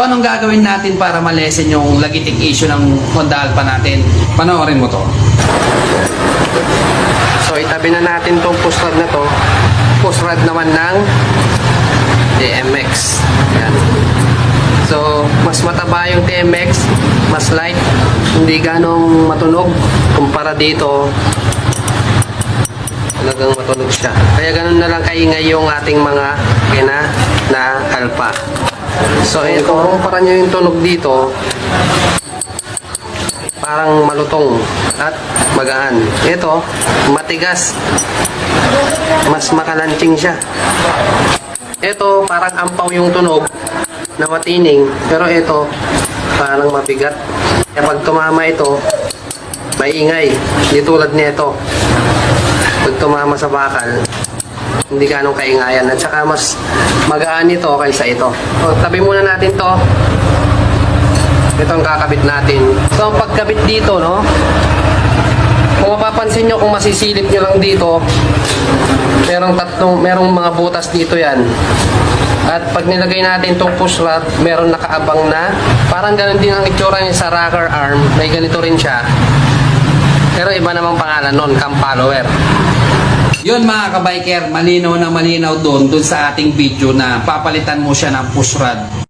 So anong gagawin natin para malesen yung lagitik issue ng Honda Alpha natin? Panoorin mo to. So itabi na natin tong push rod na to. Push rod naman ng TMX. Yan. So, mas mataba yung TMX, mas light, hindi ganong matunog kumpara dito. Talagang matunog siya. Kaya ganun na lang kaingay yung ating mga kina na alpha. So, ito, kumpara nyo yung tunog dito, parang malutong at magaan. Ito, matigas. Mas makalansing siya. Ito, parang ampaw yung tunog na matining. Pero ito, parang mabigat. Kaya pag tumama ito, may ingay. Hindi tulad nito. Pag tumama sa bakal, hindi ganong kaingayan. At saka mas magaan ito kaysa ito. O, tabi muna natin to. Ito ang kakabit natin. So, ang pagkabit dito, no? Kung mapapansin nyo, kung masisilip nyo lang dito, merong tatlong, merong mga butas dito yan. At pag nilagay natin itong push rod, meron nakaabang na. Parang ganun din ang itsura niya sa rocker arm. May ganito rin siya. Pero iba namang pangalan nun, cam follower. Yun mga kabiker, malinaw na malinaw doon, doon sa ating video na papalitan mo siya ng push rod.